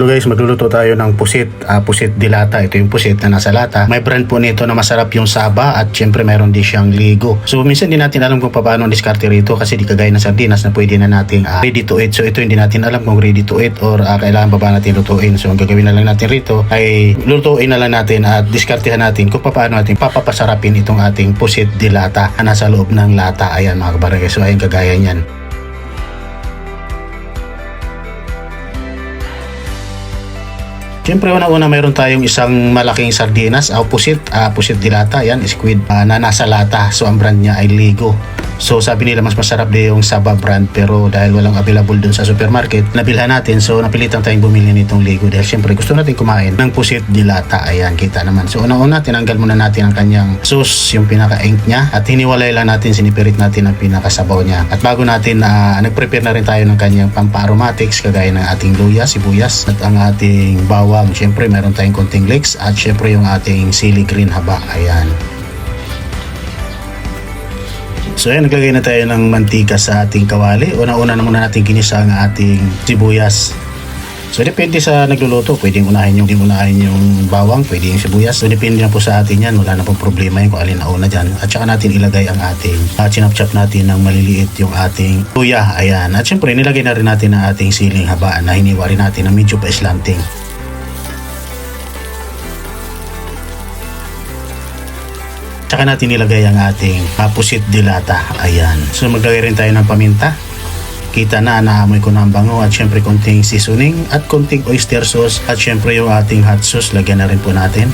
Hello guys, magluluto tayo ng pusit, ah, pusit dilata. Ito yung pusit na nasa lata. May brand po nito na masarap yung saba at syempre meron din siyang ligo. So minsan di natin alam kung paano diskarte rito kasi di kagaya ng sardinas na pwede na natin ah, ready to eat. So ito hindi natin alam kung ready to eat or ah, kailangan pa ba natin lutuin. So ang gagawin na lang natin rito ay lutuin na lang natin at diskartehan natin kung paano natin papapasarapin itong ating pusit dilata na nasa loob ng lata. Ayan mga kabarangay. So ayan kagaya niyan. Siyempre, una-una mayroon tayong isang malaking sardinas, uh, pusit, ah, pusit dilata, yan, squid, ah, na nasa lata. So, ang brand niya ay Ligo. So, sabi nila mas masarap din yung Saba brand pero dahil walang available dun sa supermarket, nabilhan natin. So, napilitan tayong bumili nitong Ligo dahil siyempre gusto natin kumain ng pusit dilata. Ayan, kita naman. So, una-una, tinanggal muna natin ang kanyang sauce, yung pinaka-ink niya at hiniwalay lang natin, sinipirit natin ang pinakasabaw niya. At bago natin, na nag-prepare na rin tayo ng kanyang pampa-aromatics kagaya ng ating luya, sibuyas at ang ating bawang. Siyempre, meron tayong konting leeks at siyempre yung ating sili green haba. Ayan. So ayan, naglagay na tayo ng mantika sa ating kawali. Una-una na muna natin kinisa ang ating sibuyas. So depende sa nagluluto, pwedeng unahin yung, unahin yung bawang, pwede yung sibuyas. So depende na po sa atin yan, wala na pong problema yun kung alin na una dyan. At saka natin ilagay ang ating, uh, chinap-chop natin ng maliliit yung ating luya. Ayan. At syempre, nilagay na rin natin ang ating siling habaan na hiniwa rin natin na medyo pa-slanting. Tsaka natin nilagay ang ating papusit dilata. Ayan. So maglagay rin tayo ng paminta. Kita na naamoy ko na ang bango at syempre konting seasoning at konting oyster sauce at syempre yung ating hot sauce lagyan na rin po natin.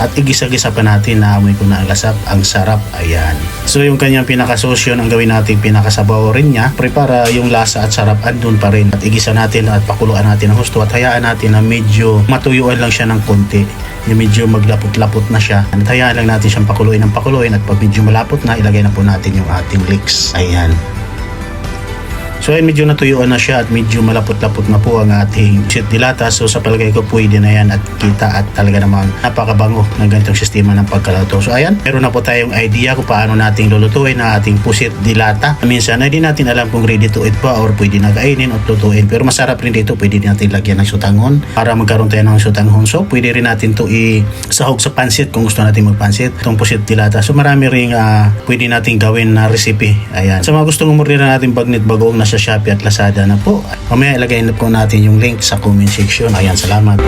At igisa-gisa pa natin naamoy ko na ang lasap, ang sarap, ayan. So yung kanyang pinakasauce yun ang gawin natin pinakasabaw rin niya. Prepara yung lasa at sarap andun pa rin. At igisa natin at pakuluan natin ng husto at hayaan natin na medyo matuyuan lang siya ng konti yung medyo maglapot-lapot na siya. At hayaan lang natin siyang pakuluin ng pakuluin at pag medyo malapot na, ilagay na po natin yung ating leeks. Ayan. So ayun, medyo natuyuan na siya at medyo malapot-lapot na po ang ating shit dilata. So sa palagay ko pwede na yan at kita at talaga namang napakabango ng ganitong sistema ng pagkalato. So ayan, meron na po tayong idea kung paano nating lulutuin ang ating pusit dilata. Minsan ay di natin alam kung ready to eat pa or pwede na kainin o lutuin. Pero masarap rin dito, pwede natin lagyan ng sutangon para magkaroon tayo ng sutanghon. So pwede rin natin to isahog sa pansit kung gusto natin magpansit. Itong pusit dilata. So marami rin uh, pwede nating gawin na recipe. Ayan. Sa mga gustong umorder na natin bagnet bagoong nasa Shopee at Lazada na po. Mamaya ilagay na po natin yung link sa comment section. Ayan, salamat.